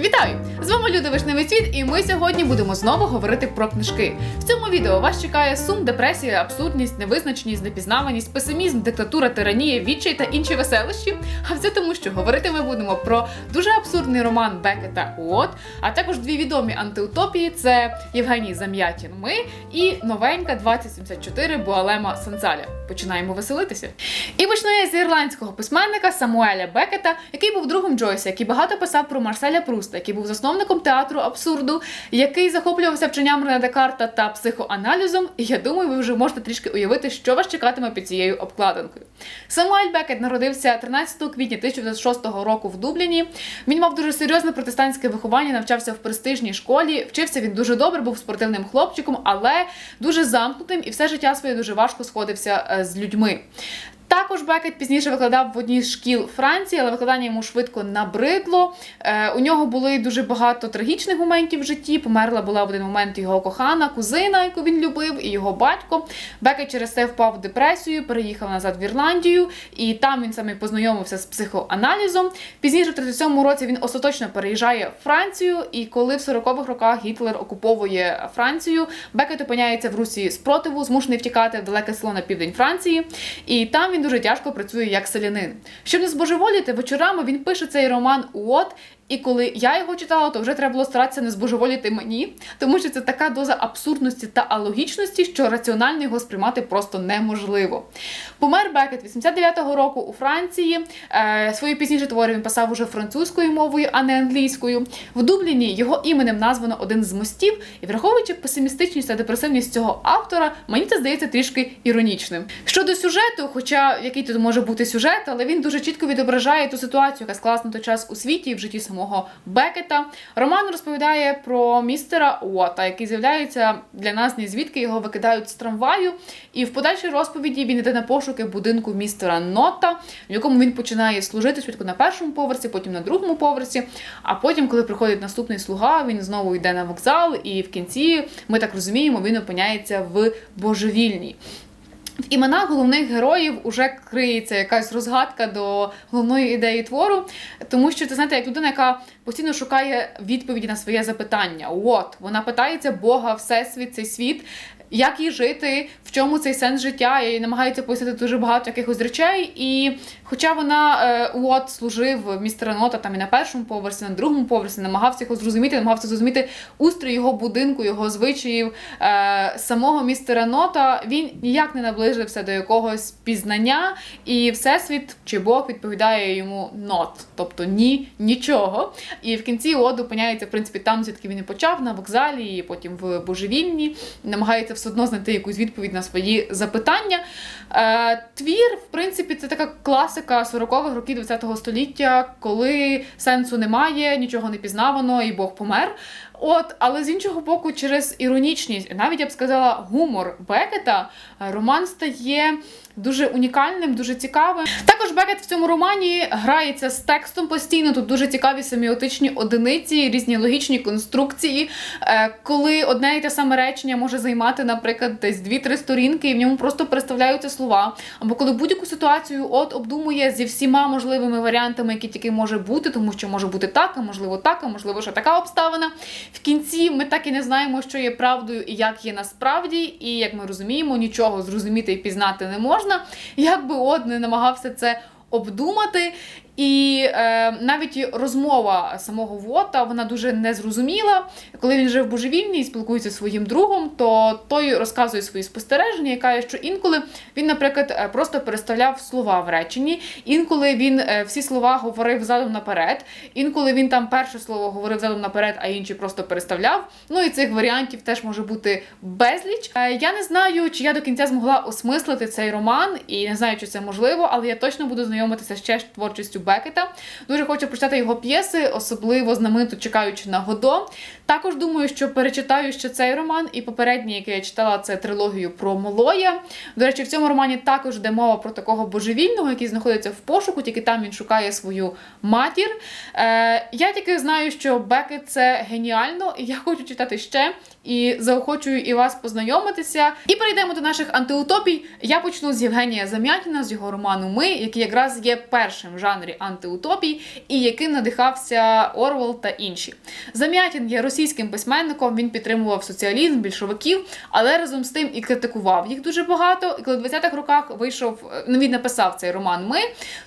Вітаю! З вами Люда Вишневий світ, і ми сьогодні будемо знову говорити про книжки. В цьому відео вас чекає сум, депресія, абсурдність, невизначеність, непізнаваність, песимізм, диктатура, тиранія, відчай та інші веселощі. А все тому, що говорити ми будемо про дуже абсурдний роман Бекета Уот, а також дві відомі антиутопії: це Євгеній Зам'ятін Ми і новенька 2074 Буалема Санзаля. Починаємо веселитися. І почну я з ірландського письменника Самуеля Бекета, який був другом Джойса, який багато писав про Марселя Пруста, який був засновником театру абсурду, який захоплювався вченням Рене Декарта та психоаналізом. І я думаю, ви вже можете трішки уявити, що вас чекатиме під цією обкладинкою. Самуель Бекет народився 13 квітня 1906 року в Дубліні. Він мав дуже серйозне протестантське виховання, навчався в престижній школі. Вчився він дуже добре, був спортивним хлопчиком, але дуже замкнутим і все життя своє дуже важко сходився е, з людьми. Також Бекет пізніше викладав в одній з шкіл Франції, але викладання йому швидко набридло. Е, у нього були дуже багато трагічних моментів в житті. Померла була в один момент його кохана, кузина, яку він любив, і його батько. Бекет через це впав в депресію, переїхав назад в Ірландію, і там він саме познайомився з психоаналізом. Пізніше, в 37-му році, він остаточно переїжджає в Францію. І коли в 40-х роках Гітлер окуповує Францію, Бекет опиняється в Русі спротиву, змушений втікати в далеке село на південь Франції. І там він дуже тяжко працює як селянин. Щоб не збожеволіти, вечорами він пише цей роман Уот. І коли я його читала, то вже треба було старатися не збожеволіти мені, тому що це така доза абсурдності та алогічності, що раціонально його сприймати просто неможливо. Помер Бекет 89-го року у Франції. Е, свої пізніше твори він писав уже французькою мовою, а не англійською. В Дубліні його іменем названо один з мостів, і враховуючи песимістичність та депресивність цього автора, мені це здається трішки іронічним. Щодо сюжету, хоча який тут може бути сюжет, але він дуже чітко відображає ту ситуацію, яка склалась на той час у світі і в житті самого Бекета. Роман розповідає про містера Уота, який з'являється для нас ні звідки його викидають з трамваю. І в подальшій розповіді він йде на пошуки будинку містера Нота, в якому він починає служити спочатку на першому поверсі, потім на другому поверсі. А потім, коли приходить наступний слуга, він знову йде на вокзал, і в кінці ми так розуміємо, він опиняється в божевільній. В іменах головних героїв уже криється якась розгадка до головної ідеї твору, тому що ти знаєте, як людина, яка постійно шукає відповіді на своє запитання. От вона питається Бога, всесвіт, цей світ. Як їй жити, в чому цей сенс життя, і намагається пояснити дуже багато якихось речей. І хоча вона е, от служив містера Нота там і на першому поверсі, на другому поверсі, намагався його зрозуміти, намагався зрозуміти устрій його будинку, його звичаїв е, самого містера Нота, він ніяк не наближився до якогось пізнання, і всесвіт чи Бог відповідає йому нот, тобто ні, нічого. І в кінці Од опиняється, в принципі, там, звідки він і почав, на вокзалі, і потім в божевільні, намагається все одно знайти якусь відповідь на свої запитання. Е, твір, в принципі, це така класика 40-х років ХХ століття, коли сенсу немає, нічого не пізнавано, і Бог помер. От, але з іншого боку, через іронічність, навіть я б сказала, гумор Бекета, е, роман стає дуже унікальним, дуже цікавим. Також Бекет в цьому романі грається з текстом постійно. Тут дуже цікаві семіотичні одиниці, різні логічні конструкції, е, коли одне і те саме речення може займати, наприклад, десь 2-3 сторінки, і в ньому просто представляються слова. Або коли будь-яку ситуацію от обдумує зі всіма можливими варіантами, які тільки може бути, тому що може бути так, а можливо так, а можливо, що така обставина. В кінці ми так і не знаємо, що є правдою і як є насправді, і як ми розуміємо, нічого зрозуміти і пізнати не можна. Як би от не намагався це обдумати. І е, навіть розмова самого Вота вона дуже незрозуміла. Коли він жив божевільний і спілкується зі своїм другом, то той розказує свої спостереження каже, що інколи він, наприклад, е, просто переставляв слова в реченні, інколи він е, всі слова говорив задом наперед, інколи він там перше слово говорив задом наперед, а інші просто переставляв. Ну і цих варіантів теж може бути безліч. Е, я не знаю, чи я до кінця змогла осмислити цей роман, і не знаю, чи це можливо, але я точно буду знайомитися ще з творчістю Бекета. Дуже хочу прочитати його п'єси, особливо знаменито чекаючи на Годо. Також думаю, що перечитаю ще цей роман і попередній, який я читала, це трилогію про Молоя. До речі, в цьому романі також йде мова про такого божевільного, який знаходиться в пошуку, тільки там він шукає свою матір. Е, Я тільки знаю, що Бекет це геніально, і я хочу читати ще. І заохочую і вас познайомитися. І перейдемо до наших антиутопій. Я почну з Євгенія Замятіна, з його роману Ми, який якраз є першим в жанрі антиутопій, і яким надихався Орвел та інші. Замятін є російським письменником. Він підтримував соціалізм, більшовиків, але разом з тим і критикував їх дуже багато. І коли в 20-х роках вийшов, ну він написав цей роман Ми,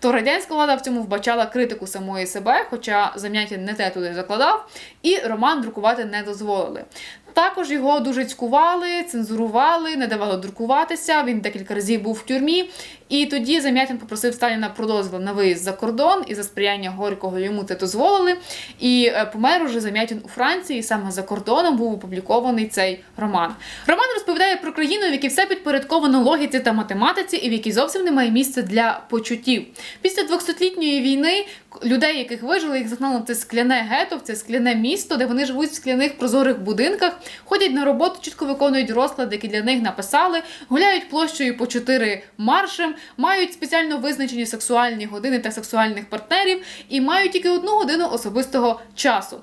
то радянська влада в цьому вбачала критику самої себе, хоча Замятін не те туди закладав, і роман друкувати не дозволили. Також його дуже цькували, цензурували, не давали друкуватися. Він декілька разів був в тюрмі. І тоді Замятін попросив Сталіна про дозвіл на виїзд за кордон, і за сприяння Горького йому це дозволили. І е, помер уже Замятін у Франції, саме за кордоном був опублікований цей роман. Роман розповідає про країну, в якій все підпорядковано логіці та математиці, і в якій зовсім немає місця для почуттів. Після 200-літньої війни людей, яких вижили, їх загнали в це скляне гето, в це скляне місто, де вони живуть в скляних прозорих будинках, ходять на роботу, чітко виконують розклади, які для них написали, гуляють площею по чотири маршем, мають спеціально визначені сексуальні години та сексуальних партнерів і мають тільки одну годину особистого часу.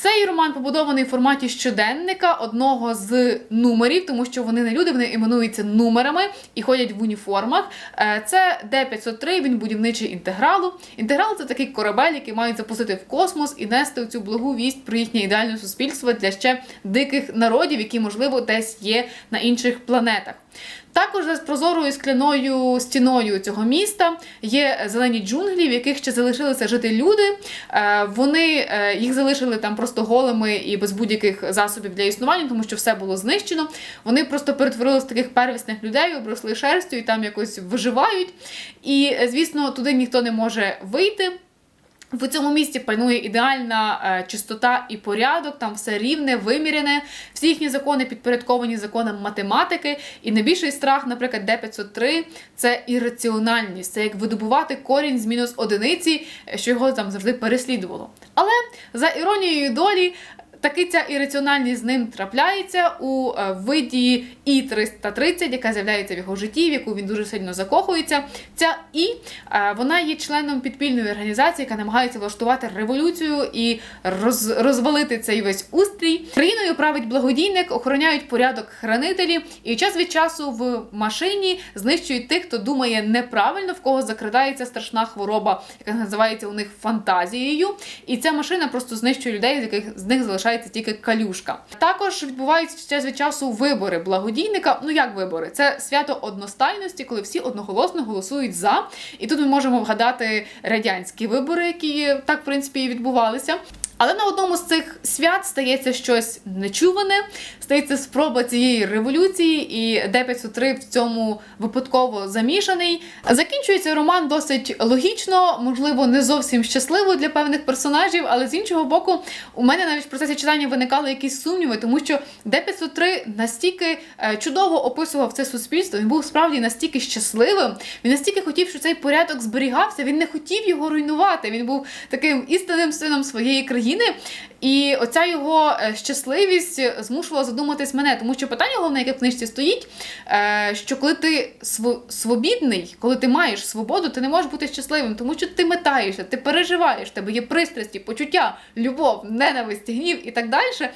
Цей роман побудований в форматі щоденника одного з номерів, тому що вони не люди, вони іменуються номерами і ходять в уніформах. Е, Це Д-503, він будівничий інтегралу. Інтеграл це такий корабель, який мають запустити в космос і нести цю благу вість про їхнє ідеальне суспільство для ще диких народів, які, можливо, десь є на інших планетах. Також за прозорою скляною стіною цього міста є зелені джунглі, в яких ще залишилися жити люди. Е, Вони е, їх залишили там просто голими і без будь-яких засобів для існування, тому що все було знищено. Вони просто перетворилися з таких первісних людей, обросли шерстю і там якось виживають. І, е, звісно, туди ніхто не може вийти. В цьому місті панує ідеальна е, чистота і порядок, там все рівне, вимірене. Всі їхні закони підпорядковані законам математики. І найбільший страх, наприклад, Д503 це ірраціональність, це як видобувати корінь з мінус одиниці, е, що його там завжди переслідувало. Але за іронією долі. Таки ця ірраціональність з ним трапляється у е, виді І 330, яка з'являється в його житті, в яку він дуже сильно закохується. Ця І е, вона є членом підпільної організації, яка намагається влаштувати революцію і роз, розвалити цей весь устрій. Країною править благодійник, охороняють порядок хранителі, і час від часу в машині знищують тих, хто думає неправильно, в кого закрадається страшна хвороба, яка називається у них фантазією. І ця машина просто знищує людей, з яких з них залишається тільки калюшка. Також відбуваються час від часу вибори благодійника. Ну як вибори? Це свято одностайності, коли всі одноголосно голосують за. І тут ми можемо вгадати радянські вибори, які так в принципі і відбувалися. Але на одному з цих свят стається щось нечуване, стається спроба цієї революції, і Д-503 в цьому випадково замішаний. Закінчується роман досить логічно, можливо, не зовсім щасливо для певних персонажів, але з іншого боку, у мене навіть в процесі читання виникали якісь сумніви, тому що Д-503 настільки е, чудово описував це суспільство, він був справді настільки щасливим, він настільки хотів, щоб цей порядок зберігався, він не хотів його руйнувати. Він був таким істинним сином своєї країни. І оця його е, щасливість змушувала задуматись мене, тому що питання головне, яке в книжці стоїть, е, що коли ти свобідний, коли ти маєш свободу, ти не можеш бути щасливим, тому що ти метаєшся, ти переживаєш, в тебе є пристрасті, почуття, любов, ненависть, гнів і так далі.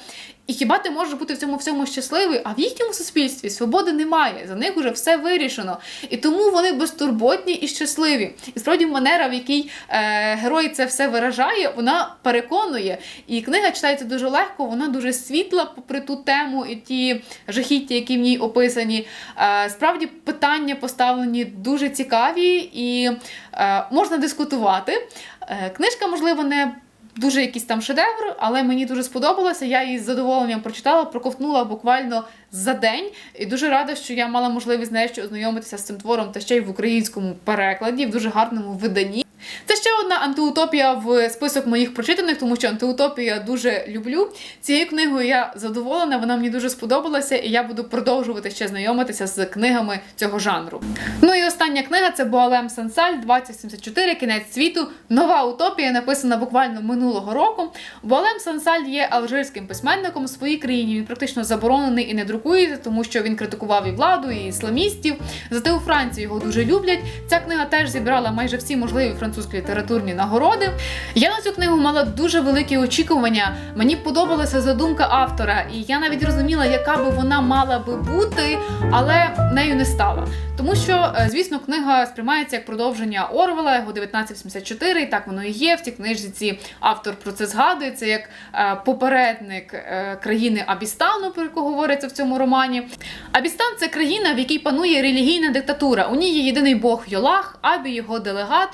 І хіба ти можеш бути в цьому всьому щасливий? А в їхньому суспільстві свободи немає. За них вже все вирішено. І тому вони безтурботні і щасливі. І справді манера, в якій е, герой це все виражає, вона переконує. І книга читається дуже легко, вона дуже світла, попри ту тему і ті жахіття, які в ній описані. Е, справді питання поставлені дуже цікаві і е, можна дискутувати. Е, книжка, можливо, не дуже якийсь там шедевр, але мені дуже сподобалося. Я її з задоволенням прочитала, проковтнула буквально за день. І дуже рада, що я мала можливість нарешті ознайомитися з цим твором та ще й в українському перекладі, в дуже гарному виданні. Це ще одна антиутопія в список моїх прочитаних, тому що антиутопію я дуже люблю. Цією книгою я задоволена, вона мені дуже сподобалася, і я буду продовжувати ще знайомитися з книгами цього жанру. Ну і остання книга це Буалем Сансаль 2074, кінець світу. Нова утопія, написана буквально минулого року. Буалем Сансаль є алжирським письменником у своїй країні. Він практично заборонений і не друкується, тому що він критикував і владу, і ісламістів. Зате у Франції його дуже люблять. Ця книга теж зібрала майже всі можливі французькі французькі літературні нагороди. Я на цю книгу мала дуже великі очікування. Мені подобалася задумка автора, і я навіть розуміла, яка би вона мала би бути, але нею не стала. Тому що, е, звісно, книга сприймається як продовження Орвела, його 1984, і так воно і є. В цій книжці автор про це згадується як е, попередник е, країни Абістану, про яку говориться в цьому романі. Абістан це країна, в якій панує релігійна диктатура. У ній є єдиний бог Йолах, Абі його делегат.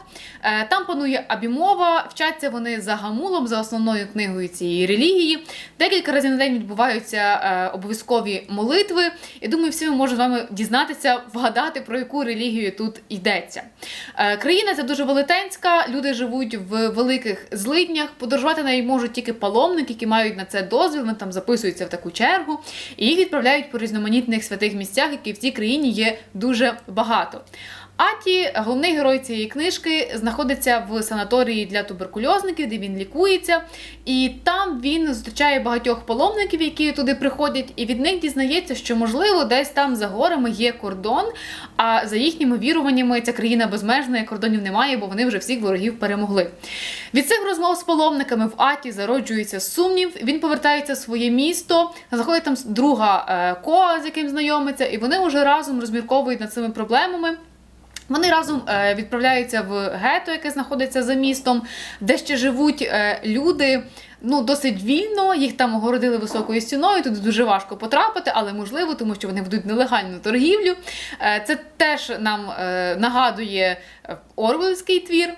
Е, Там панує Абімова, вчаться вони за гамулом, за основною книгою цієї релігії. Декілька разів на день відбуваються е, обов'язкові молитви. І думаю, всі ми можемо з вами дізнатися, вгадати, про яку релігію тут йдеться. Е, Країна ця дуже велетенська, люди живуть в великих злиднях. Подорожувати неї можуть тільки паломники, які мають на це дозвіл. Вони там записуються в таку чергу, і їх відправляють по різноманітних святих місцях, які в цій країні є дуже багато. Аті, головний герой цієї книжки, знаходиться в санаторії для туберкульозників, де він лікується, і там він зустрічає багатьох паломників, які туди приходять, і від них дізнається, що можливо десь там за горами є кордон. А за їхніми віруваннями ця країна безмежна, і кордонів немає, бо вони вже всіх ворогів перемогли. Від цих розмов з паломниками в Аті зароджується сумнів. Він повертається в своє місто, знаходить там друга е, Коа, з яким знайомиться, і вони вже разом розмірковують над цими проблемами. Вони разом е, відправляються в гето, яке знаходиться за містом, де ще живуть е, люди. Ну, досить вільно, їх там огородили високою стіною, туди дуже важко потрапити, але можливо, тому що вони ведуть нелегальну торгівлю. Е, Це теж нам нагадує Орвелівський твір.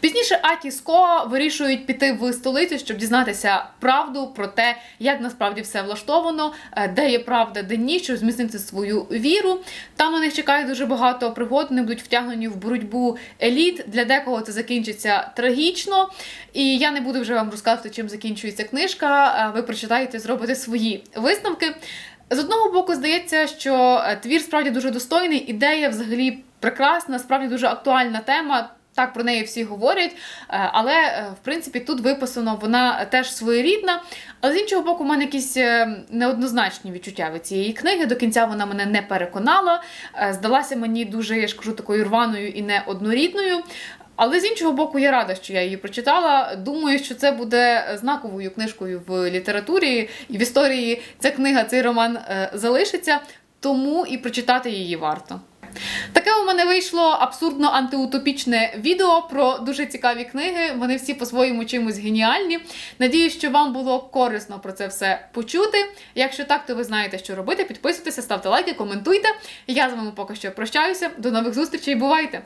Пізніше Аті з Коа вирішують піти в столицю, щоб дізнатися правду про те, як насправді все влаштовано, е, де є правда, де ні, щоб зміцнити свою віру. Там на них чекає дуже багато пригод, вони будуть втягнені в боротьбу еліт. Для декого це закінчиться трагічно. І я не буду вже вам розказувати, чим закінчується книжка. Е, Ви прочитаєте, зробите свої висновки. З одного боку, здається, що е, твір справді дуже достойний, ідея взагалі прекрасна, справді дуже актуальна тема. Так про неї всі говорять, е, але е, в принципі тут виписано вона теж своєрідна. Але з іншого боку, у мене якісь е, неоднозначні відчуття від цієї книги. До кінця вона мене не переконала. Здалася мені дуже, я ж кажу, такою рваною і неоднорідною. Але з іншого боку, я рада, що я її прочитала. Думаю, що це буде знаковою книжкою в літературі і в історії. Ця книга, цей роман залишиться, тому і прочитати її варто. Таке у мене вийшло абсурдно антиутопічне відео про дуже цікаві книги. Вони всі по-своєму чимось геніальні. Надіюсь, що вам було корисно про це все почути. Якщо так, то ви знаєте, що робити. Підписуйтеся, ставте лайки, коментуйте. Я з вами поки що прощаюся. До нових зустрічей. Бувайте!